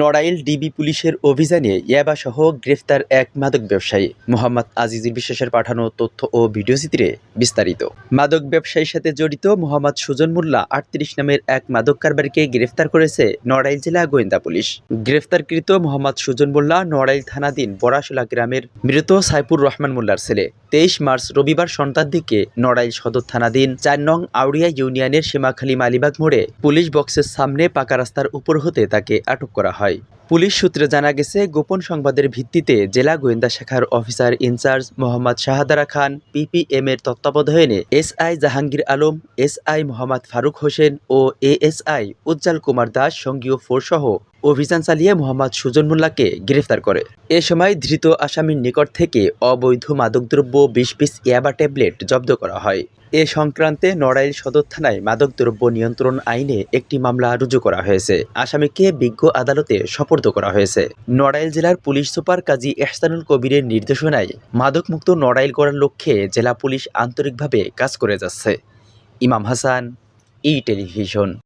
Narail DB পুলিশের অভিযানে ইয়াবাসহ গ্রেফতার এক মাদক ব্যবসায়ী। মোহাম্মদ আজিজুর বিশ্বাসের পাঠানো তথ্য ও ভিডিও ভিডিওচিত্রে বিস্তারিত। মাদক ব্যবসায়ীর সাথে জড়িত মোহাম্মদ সুজন মোল্লা আটত্রিশ নামের এক মাদক কারবারিকে গ্রেফতার করেছে নড়াইল জেলা গোয়েন্দা পুলিশ। গ্রেফতারকৃত মোহাম্মদ সুজন মোল্লা নড়াইল থানাধীন বরাশোলা গ্রামের মৃত সাইফুর রহমান মোল্লার ছেলে। তেইশ মার্চ রবিবার সন্ধ্যার দিকে নড়াইল সদর থানাধীন চার নং আউড়িয়া ইউনিয়নের সীমাখালী মালিবাগ মোড়ে পুলিশ বক্সের সামনে পাকা রাস্তার উপর হতে তাকে আটক করা হয়। পুলিশ সূত্রে জানা গেছে, গোপন সংবাদের ভিত্তিতে জেলা গোয়েন্দা শাখার officer in charge Mohammad Shahadara Khan, PPM এর তত্ত্বাবধানে এসআই জাহাঙ্গীর আলম এসআই মোহাম্মদ ফারুক হোসেন ও এএসআই উজ্জ্বল কুমার দাস সঙ্গীয় ফোরসহ অভিযান চালিয়ে মোহাম্মদ সুজন মোল্লাকে গ্রেফতার করে। এ সময় ধৃত আসামির নিকট থেকে অবৈধ মাদকদ্রব্য বিশ পিস ইয়াবা ট্যাবলেট জব্দ করা হয়। এ সংক্রান্তে নড়াইল সদর থানায় মাদকদ্রব্য নিয়ন্ত্রণ আইনে একটি মামলা রুজু করা হয়েছে। আসামিকে বিজ্ঞ আদালতে সোপর্দ করা হয়েছে। নড়াইল জেলার পুলিশ সুপার কাজী এহসানুল কবিরের নির্দেশনায় মাদকমুক্ত নড়াইল করার লক্ষ্যে জেলা পুলিশ আন্তরিকভাবে কাজ করে যাচ্ছে। ইমাম হাসান, ই টেলিভিশন।